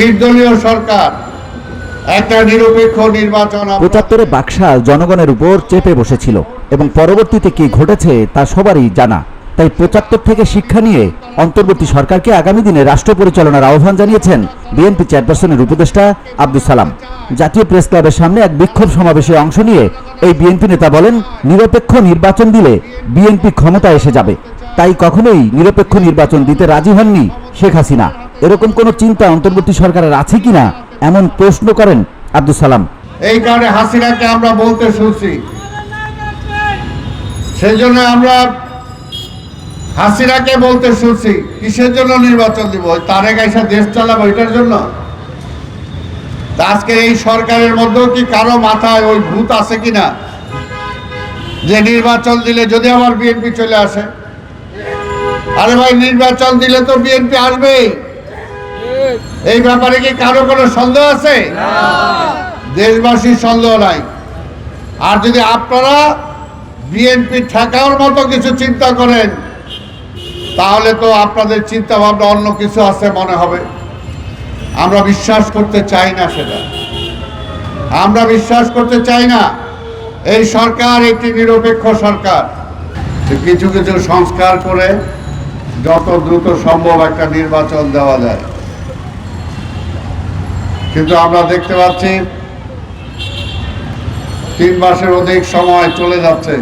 নির্দলীয় সরকার, একটা নিরপেক্ষ নির্বাচন পঁচাত্তরে বাকশাল জনগণের উপর চেপে বসেছিল এবং পরবর্তীতে কি ঘটেছে তা সবারই জানা। তাই পঁচাত্তর থেকে শিক্ষা নিয়ে অন্তর্বর্তী সরকারকে আগামী দিনে রাষ্ট্র পরিচালনার আহ্বান জানিয়েছেন বিএনপি চেয়ারপারসনের উপদেষ্টা আব্দুল সালাম। জাতীয় প্রেস ক্লাবের সামনে এক বিক্ষোভ সমাবেশে অংশ নিয়ে এই বিএনপি নেতা বলেন, নিরপেক্ষ নির্বাচন দিলে বিএনপি ক্ষমতা এসে যাবে। তাই কখনোই নিরপেক্ষ নির্বাচন দিতে রাজি হননি শেখ হাসিনা। এরকম কোনো চিন্তা অন্তর্বর্তী সরকারের আছে কিনা? এমন প্রশ্ন করেন আব্দুল সালাম। এই কারণে হাসিনাকে আমরা বলতে শুনছি। সেই জন্য আমরা হাসিনাকে বলতে শুনছি, কিসের জন্য নির্বাচন দিব? তারেক আইসা দেশ চালাবো, এটার জন্য? আজকে এই সরকারের মধ্যেও কি কারও মাথায় ওই ভূত আছে কিনা? যে নির্বাচন দিলে যদি আবার বিএনপি চলে আসে? আরে ভাই, নির্বাচন দিলে তো বিএনপি আসবেই। এই ব্যাপারে কি কারও কোনো সন্দেহ আছে? দেশবাসীর সন্দেহ নাই। আর যদি আপনারা বিএনপি ঠেকাওয়ার মতো কিছু চিন্তা করেন তাহলে তো আপনাদের চিন্তা ভাবনা অন্য কিছু আছে মনে হবে। আমরা বিশ্বাস করতে চাই না সেটা। আমরা বিশ্বাস করতে চাই না এই সরকার একটি নিরপেক্ষ সরকার। কিছু কিছু সংস্কার করে যত দ্রুত সম্ভব একটা নির্বাচন দেওয়া যায়। কিন্তু আমরা দেখতে পাচ্ছি তিন মাসের অধিক সময় চলে যাচ্ছে।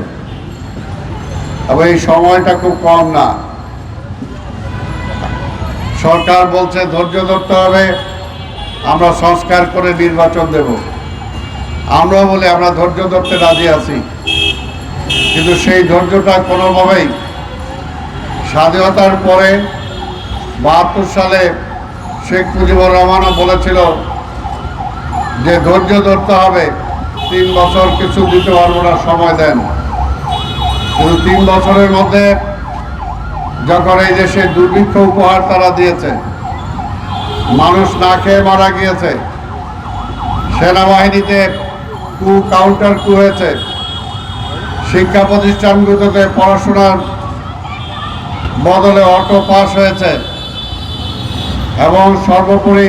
এবং এই সময়টা খুব কম না। সরকার বলছে ধৈর্য ধরতে হবে, আমরা সংস্কার করে নির্বাচন দেব। আমরা বলে আমরা ধৈর্য ধরতে রাজি আছি। কিন্তু সেই ধৈর্যটা কোনোভাবেই স্বাধীনতার পরে বাহাত্তর সালে শেখ মুজিবুর রহমানও বলেছিল যে ধৈর্য ধরতে হবে, তিন বছর কিছু দিতে পারব না, সময় দেন। কিন্তু তিন বছরের মধ্যে যখন এই দেশে দুর্ভিক্ষ উপহার তারা দিয়েছে, মানুষ না খেয়ে মারা গিয়েছে, সেনাবাহিনীতে কু কাউন্টার কু হয়েছে, শিক্ষা প্রতিষ্ঠানগুলোতে পড়াশোনার বদলে অটো পাস হয়েছে, এবং সর্বোপরি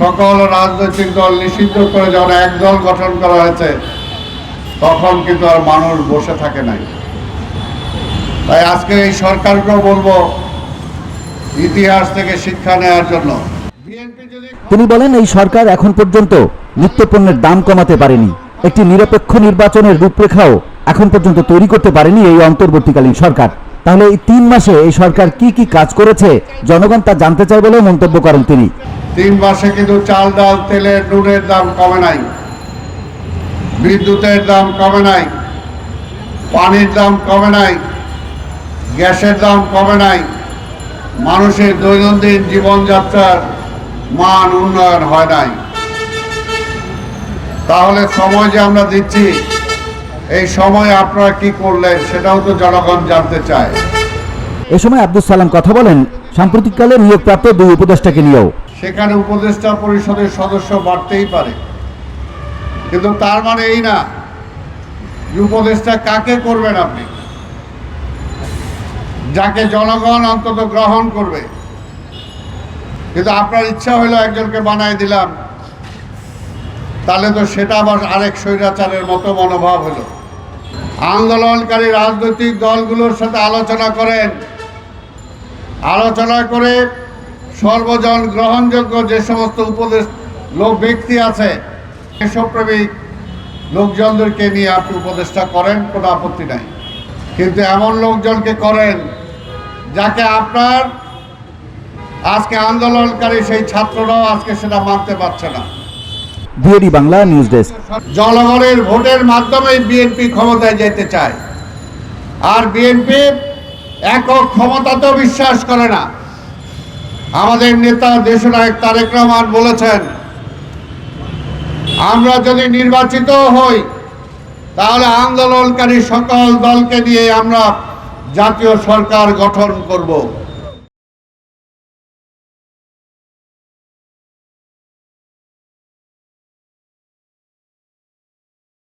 সকল রাজনৈতিক দল নিষিদ্ধ করে যখন এক দল গঠন করা হয়েছে, তখন কিন্তু আর মানুষ বসে থাকে নাই। তাই আজকে এই সরকারকেও বলব, ইতিহাস থেকে শিক্ষা নেওয়ার জন্য। তিনি বলেন, এই সরকার এখন পর্যন্ত নিত্যপণ্যের দাম কমাতে পারেনি। একটি নিরপেক্ষ নির্বাচনের রূপরেখাও এখন পর্যন্ত তৈরি করতে পারেনি এই অন্তর্বর্তীকালীন সরকার। তাহলে এই তিন মাসে এই সরকার কি কি কাজ করেছে, জনগণ তা জানতে চায় বলেও মন্তব্য করেন তিনি। তিন মাসে কিন্তু চাল ডাল তেলের, নুনের দাম কমে নাই। বিদ্যুতের দাম কমে নাই। পানির দাম কমে নাই। গ্যাসের দাম কমে নাই। মানুষের দৈনন্দিন জীবনযাত্রার মান উন্নয়ন হয় নাই। তাহলে সময় যে আমরা দিচ্ছি, এই সময় আপনারা কি করলেন সেটাও তো জনগণ জানতে চায়। এ সময় আব্দুল সালাম কথা বলেন সাম্প্রতিককালে নিয়োগপ্রাপ্ত দুই উপদেষ্টাকে নিয়েও। সেখানে উপদেষ্টা পরিষদের সদস্য বাড়তেই পারে। কিন্তু তার মানে এই না উপদেষ্টা কাকে করবেন আপনি? যাকে জনগণ অন্তত গ্রহণ করবে। কিন্তু আপনার ইচ্ছা হলো একজনকে বানাই দিলাম, তাহলে তো সেটা আবার আরেক স্বৈরাচারের মতো মনোভাব হলো। আন্দোলনকারী রাজনৈতিক দলগুলোর সাথে আলোচনা করেন। আলোচনা করে সর্বজন গ্রহণযোগ্য যে সমস্ত উপদেশ লোক ব্যক্তি আছে দেশপ্রেমিক লোকজনদেরকে নিয়ে আপনি উপদেষ্টা করেন কোনো আপত্তি নাই। কিন্তু এমন লোকজনকে করেন যাকে আপনার আজকে আন্দোলনকারী সেই ছাত্ররাও আজকে সেটা মানতে পারছে না। বিএডি বাংলা নিউজ ডেস্ক। জনগণের ভোটের মাধ্যমে বিএনপি ক্ষমতায় যেতে চায়। আর বিএনপি একক ক্ষমতাতেও বিশ্বাস করে না। আমাদের নেতা দেশনায়ক তারেক রহমান বলেছেন, আমরা যদি নির্বাচিত হই, তাহলে আন্দোলনকারী সকল দলকে নিয়ে আমরা জাতীয় সরকার গঠন করব।